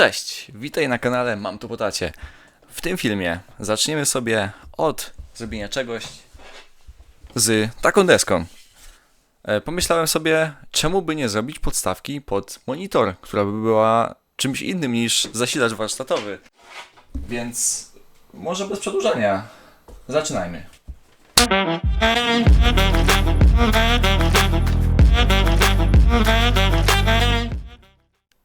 Cześć, witaj na kanale Mam tu potacie. W tym filmie zaczniemy sobie od zrobienia czegoś z taką deską. E, Pomyślałem sobie, czemu by nie zrobić podstawki pod monitor, która by była czymś innym niż zasilacz warsztatowy. Więc może bez przedłużania, zaczynajmy.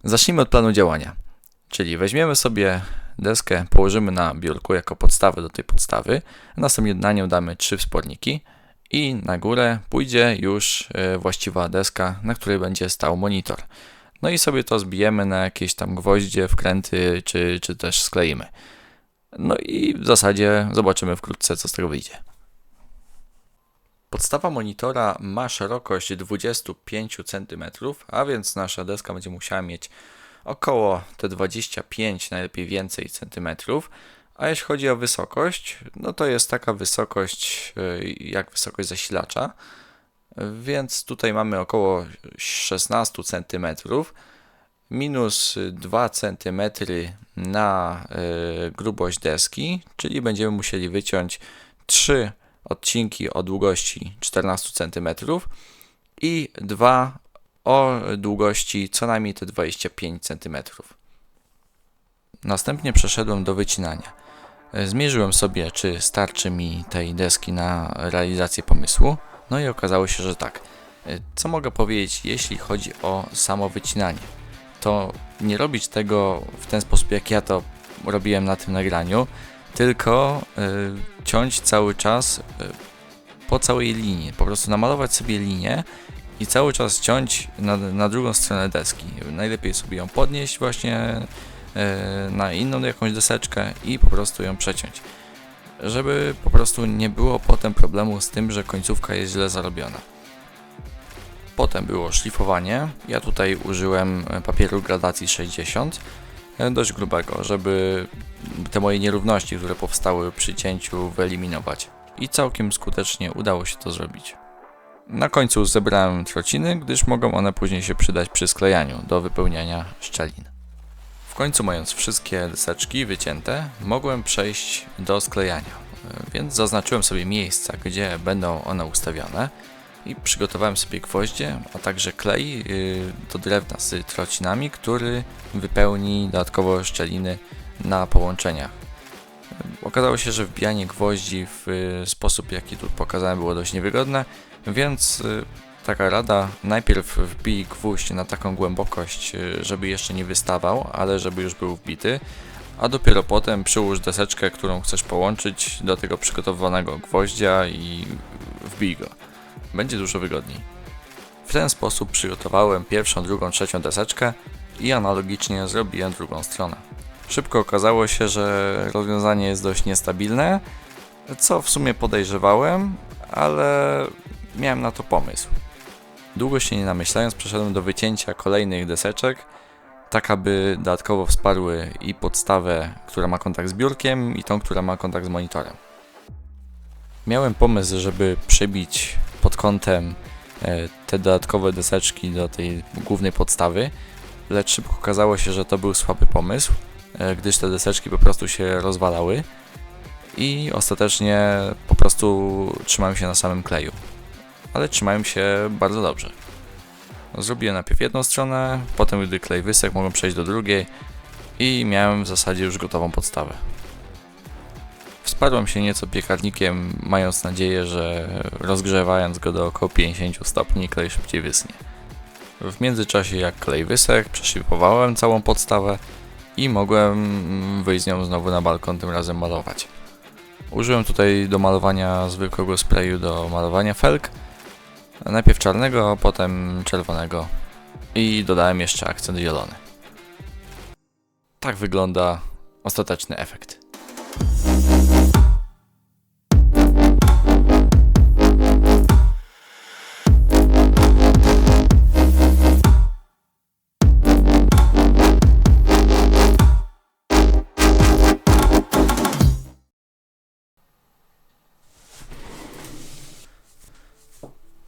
Zacznijmy od planu działania. Czyli weźmiemy sobie deskę, położymy na biurku jako podstawę do tej podstawy, następnie na nią damy trzy wsporniki i na górę pójdzie już e, właściwa deska, na której będzie stał monitor. No i sobie to zbijemy na jakieś tam gwoździe, wkręty, czy, czy też skleimy. No i w zasadzie zobaczymy wkrótce, co z tego wyjdzie. Podstawa monitora ma szerokość 25 cm, a więc nasza deska będzie musiała mieć około te 25, najlepiej więcej centymetrów. A jeśli chodzi o wysokość, no to jest taka wysokość y, jak wysokość zasilacza. Więc tutaj mamy około 16 cm minus 2 cm na y, grubość deski, czyli będziemy musieli wyciąć 3 odcinki o długości 14 cm i dwa o długości co najmniej te 25 cm. Następnie przeszedłem do wycinania. Zmierzyłem sobie, czy starczy mi tej deski na realizację pomysłu, no i okazało się, że tak. Co mogę powiedzieć, jeśli chodzi o samo wycinanie? To nie robić tego w ten sposób, jak ja to robiłem na tym nagraniu, tylko y, ciąć cały czas po całej linii. Po prostu namalować sobie linię i cały czas ciąć na, na drugą stronę deski. Najlepiej sobie ją podnieść właśnie y, na inną jakąś deseczkę i po prostu ją przeciąć. Żeby po prostu nie było potem problemu z tym, że końcówka jest źle zarobiona. Potem było szlifowanie. Ja tutaj użyłem papieru gradacji 60 e, dość grubego, żeby te moje nierówności, które powstały przy cięciu, wyeliminować. I całkiem skutecznie udało się to zrobić. Na końcu zebrałem trociny, gdyż mogą one później się przydać przy sklejaniu do wypełniania szczelin. W końcu mając wszystkie deseczki wycięte, mogłem przejść do sklejania. Więc zaznaczyłem sobie miejsca, gdzie będą one ustawione i przygotowałem sobie gwoździe, a także klej yy, do drewna z trocinami, który wypełni dodatkowo szczeliny na połączeniach. Okazało się, że wbijanie gwoździ w y, sposób, jaki tu pokazałem, było dość niewygodne, więc y, taka rada, najpierw wbij gwóźdź na taką głębokość, y, żeby jeszcze nie wystawał, ale żeby już był wbity, a dopiero potem przyłóż deseczkę, którą chcesz połączyć do tego przygotowanego gwoździa i wbij go. Będzie dużo wygodniej. W ten sposób przygotowałem pierwszą, drugą, trzecią deseczkę i analogicznie zrobiłem drugą stronę. Szybko okazało się, że rozwiązanie jest dość niestabilne, co w sumie podejrzewałem, ale miałem na to pomysł. Długo się nie namyślając, przeszedłem do wycięcia kolejnych deseczek, tak aby dodatkowo wsparły i podstawę, która ma kontakt z biurkiem, i tą, która ma kontakt z monitorem. Miałem pomysł, żeby przybić pod kątem e, te dodatkowe deseczki do tej głównej podstawy, lecz szybko okazało się, że to był słaby pomysł, e, gdyż te deseczki po prostu się rozwalały i ostatecznie po prostu trzymałem się na samym kleju. Ale trzymałem się bardzo dobrze. Zrobiłem najpierw jedną stronę, potem gdy klej wysechł, mogłem przejść do drugiej i miałem w zasadzie już gotową podstawę. Wsparłem się nieco piekarnikiem, mając nadzieję, że rozgrzewając go do około 50 stopni klej szybciej wysnie. W międzyczasie jak klej wysechł, przeszlifowałem całą podstawę i mogłem wyjść z nią znowu na balkon, tym razem malować. Użyłem tutaj do malowania zwykłego sprayu do malowania felg, najpierw czarnego, potem czerwonego i dodałem jeszcze akcent zielony. Tak wygląda ostateczny efekt.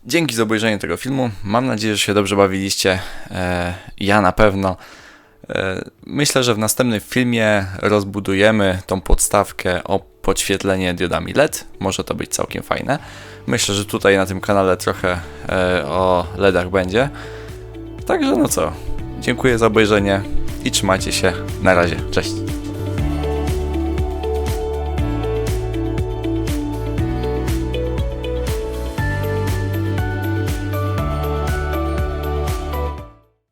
Dzięki za obejrzenie tego filmu. Mam nadzieję, że się dobrze bawiliście. E, ja na pewno. E, Myślę, że w następnym filmie rozbudujemy tą podstawkę o podświetlenie diodami LED. Może to być całkiem fajne. Myślę, że tutaj na tym kanale trochę e, o LEDach będzie. Także no co, dziękuję za obejrzenie i trzymajcie się. Na razie, cześć.